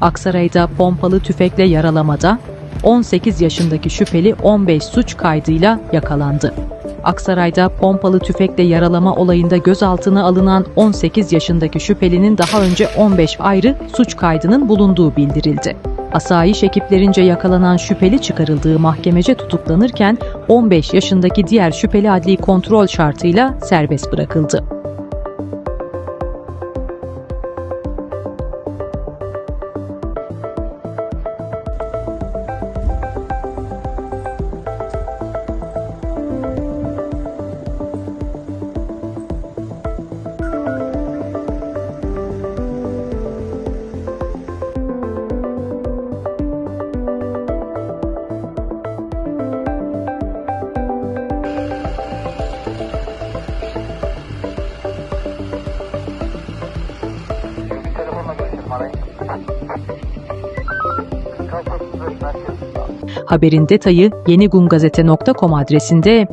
Aksaray'da pompalı tüfekle yaralamada 18 yaşındaki şüpheli 15 suç kaydıyla yakalandı. Aksaray'da pompalı tüfekle yaralama olayında gözaltına alınan 18 yaşındaki şüphelinin daha önce 15 ayrı suç kaydının bulunduğu bildirildi. Asayiş ekiplerince yakalanan şüpheli çıkarıldığı mahkemece tutuklanırken 15 yaşındaki diğer şüpheli adli kontrol şartıyla serbest bırakıldı. Haberin detayı yenigumgazete.com adresinde